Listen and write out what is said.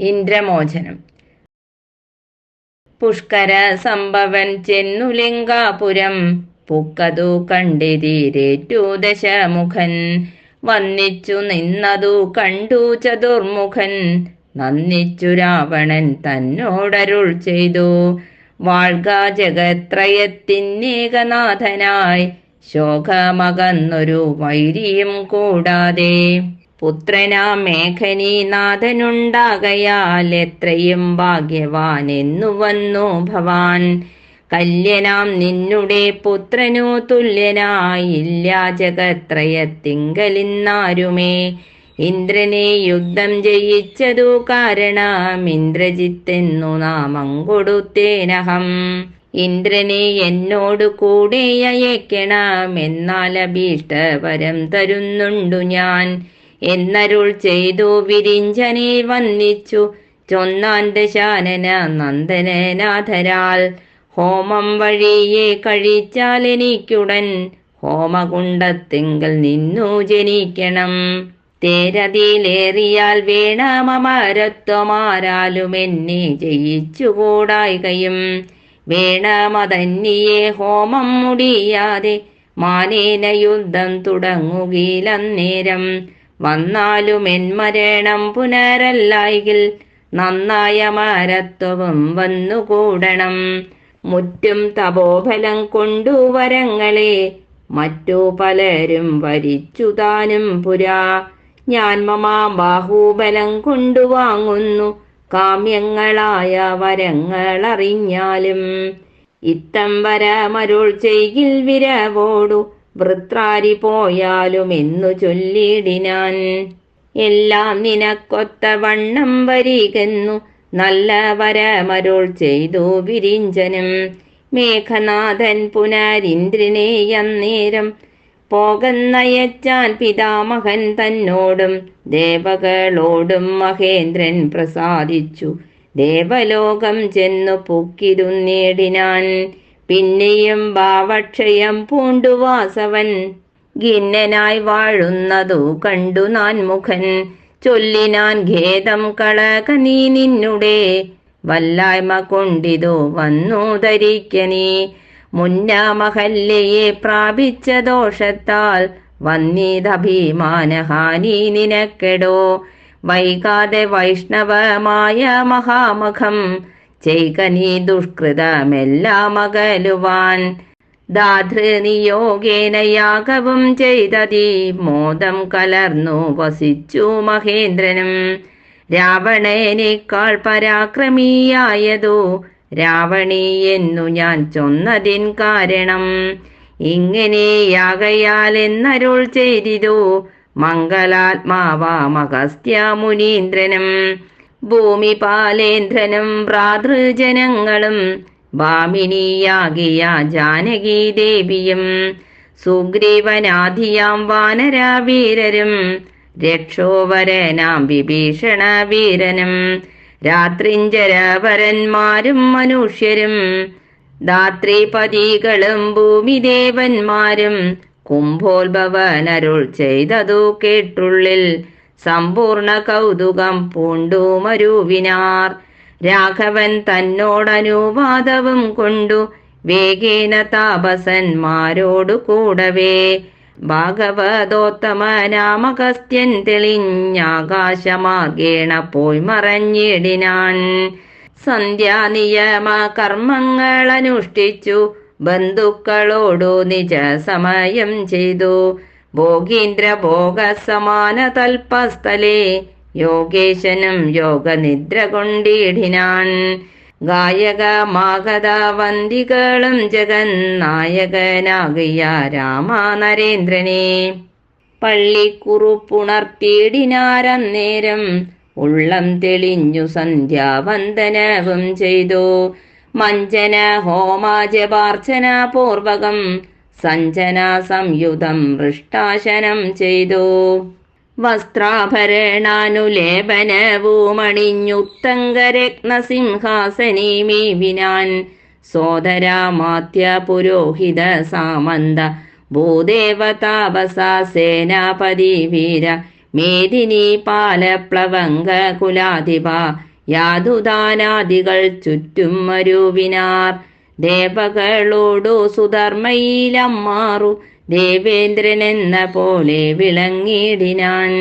ഇന്ദ്രമോചനം. പുഷ്കര സംഭവൻ ചെന്നുലിംഗാപുരം. പുക്കതു കണ്ടിതീരേറ്റു ദശമുഖൻ. വന്നിച്ചു നിന്നതു കണ്ടു ചതുർമുഖൻ. നന്ദിച്ചു രാവണൻ തന്നോടരുൾ ചെയ്തു. വാൾഗാ ജഗത്രയത്തിന്നേകനാഥനായി. ശോകമകന്നൊരു വൈരിയും കൂടാതെ. പുത്രനാം മേഘനീനാഥനുണ്ടാകയാൽ എത്രയും ഭാഗ്യവാൻ എന്നു വന്നു ഭവാൻ. കല്യനാം നിന്നുടെ പുത്രനു തുല്യനായില്ല ജഗത്രയത്തിങ്കലിന്നാരുമേ. ഇന്ദ്രനെ യുദ്ധം ജയിച്ചതു കാരണം ഇന്ദ്രജിത്തെന്നു നാമം കൊടുത്തേനഹം. ഇന്ദ്രനെ എന്നോടു കൂടെ അയക്കണം എന്നാൽ അഭീഷ്ടവരം തരുന്നുണ്ടു ഞാൻ. എന്നരുൾ ചെയ്തു വിരിഞ്ചനിൽ വന്നിച്ചു ചൊന്നാന്റെ ശാനന നന്ദനനാഥരാൽ ഹോമം വഴിയെ കഴിച്ചാൽ എനിക്കുടൻ. ഹോമകുണ്ടത്തിങ്കൽ നിന്നു ജനിക്കണം. തേരതിയിലേറിയാൽ വേണമമാരത്വമാരാലും എന്നെ ജയിച്ചുകൂടായികയും. വേണമതന്നിയെ ഹോമം മുടിയാതെ മാനേന യുദ്ധം തുടങ്ങുകയിലന്നേരം. വന്നാലും എന്മരണം പുനരല്ലായിൽ നന്നായ മാരത്വവും വന്നുകൂടണം. മുറ്റും തപോഫലം കൊണ്ടു വരങ്ങളെ മറ്റു പലരും വരിച്ചു താനും പുരാ. ഞാൻ മമാ ബാഹുബലം കൊണ്ടുവാങ്ങുന്നു കാമ്യങ്ങളായ വരങ്ങളറിഞ്ഞാലും. ഇത്തം വരമരുൾ ചെയ്യിൽ വിരവോടു വൃത്രാരി പോയാലും എന്നു ചൊല്ലിടിനാൻ. എല്ലാം നിനക്കൊത്ത വണ്ണം വരികെന്നു നല്ല വരമരുൾ ചെയ്തു വിരിഞ്ചനും. മേഘനാഥൻ പുനരിന്ദ്രനെ അന്നേരം പോകന്നയച്ചാൻ പിതാമഹൻ തന്നോടും ദേവകളോടും മഹേന്ദ്രൻ പ്രസാദിച്ചു. ദേവലോകം ചെന്നു പൊക്കിരുന്നേടിനാൻ. പിന്നെയും ഭാവക്ഷയം പൂണ്ടു വാസവൻ ഖിന്നനായി വാഴുന്നതു കണ്ടു നാൻ മുഖൻ ചൊല്ലിനാൻ ഖേദം കളക നീ നിന്നുടെ. വല്ലായ്മ കൊണ്ടിതു വന്നു ധരിക്കനീ മുന്നാ മഹല്ലയെ പ്രാപിച്ച ദോഷത്താൽ വന്നിതഭിമാനഹാനി നിനക്കെടോ. വൈകാതെ വൈഷ്ണവമായ മഹാമുഖം ചെയ്ക നീ ദുഷ്കൃതമെല്ലാം അകലുവാൻ ദാതൃനിയോഗേന യാഗവും ചെയ്തതി. മോദം കലർന്നു വസിച്ചു മഹേന്ദ്രനും. രാവണേനേക്കാൾ പരാക്രമിയായതു. രാവണി എന്നു ഞാൻ ചൊന്നതിൻ കാരണം. ഇങ്ങനെ യാഗയാൽ എന്നരുൾ ചെയ്തിതു. മംഗലാത്മാവാമഗസ്ത്യ മുനീന്ദ്രനും ഭൂമിപാലേന്ദ്രനും ഭ്രാതൃജനങ്ങളും ഭാമിനിയാകിയ ജാനകി ദേവിയും സുഗ്രീവനാധിയാം വാനരവീരരും രക്ഷോവരനാം വിഭീഷണ വീരനും രാത്രിഞ്ചരവരന്മാരും മനുഷ്യരും ധാത്രിപതികളും ഭൂമിദേവന്മാരും കുംഭോത്ഭവനരുൾ ചെയ്തതു കേട്ടുള്ളിൽ സമ്പൂർണ കൗതുകം പൂണ്ടു മരുവിനാർ. രാഘവൻ തന്നോടനുവാദവും കൊണ്ടു വേഗേന താപസന്മാരോടു കൂടവേ. ഭാഗവതോത്തമനാമകസ്ത്യൻ തെളിഞ്ഞാകാശമാകേണ പോയി മറഞ്ഞിടിനാൻ. സന്ധ്യാനിയമ കർമ്മങ്ങൾ അനുഷ്ഠിച്ചു ബന്ധുക്കളോടു നിജ സമയം ചെയ്തു. ഭോഗീന്ദ്ര ഭോഗ സമാന തൽപസ്ഥലേ യോഗേശനും യോഗനിദ്ര കൊണ്ടിടിനാൻ ഗായക മാഗതാവന്തികളും ജഗന്നായകനാകിയ രാമ നരേന്ദ്രനെ പള്ളിക്കുറുപ്പുണർത്തിയിടിനാരന്നേരം ഉള്ളം തെളിഞ്ഞു സന്ധ്യാവന്ദനവും ചെയ്തു. മഞ്ജന ഹോമാജപാർച്ചന പൂർവകം സഞ്ജന സംയുതം മൃഷ്ടാശനം ചെയ്തു. വസ്ത്രാഭരണാനുലേപനവുമണിഞ്ഞുത്തങ്കരത്നസിംഹാസനീമീവിനാൻ സോദരാമാത്യ പുരോഹിത സാമന്ത ഭൂദേവതാപസ സേനാപതി വീര മേദിനി പാലപ്ലവങ്ക കുലാധിപ യാതുദാനാദികൾ ചുറ്റും മരുവിനാർ ദേവകളോടു സുധർമ്മയിലമ്മാറു. ദേവേന്ദ്രൻ എന്ന പോലെ വിളങ്ങിടിനാൻ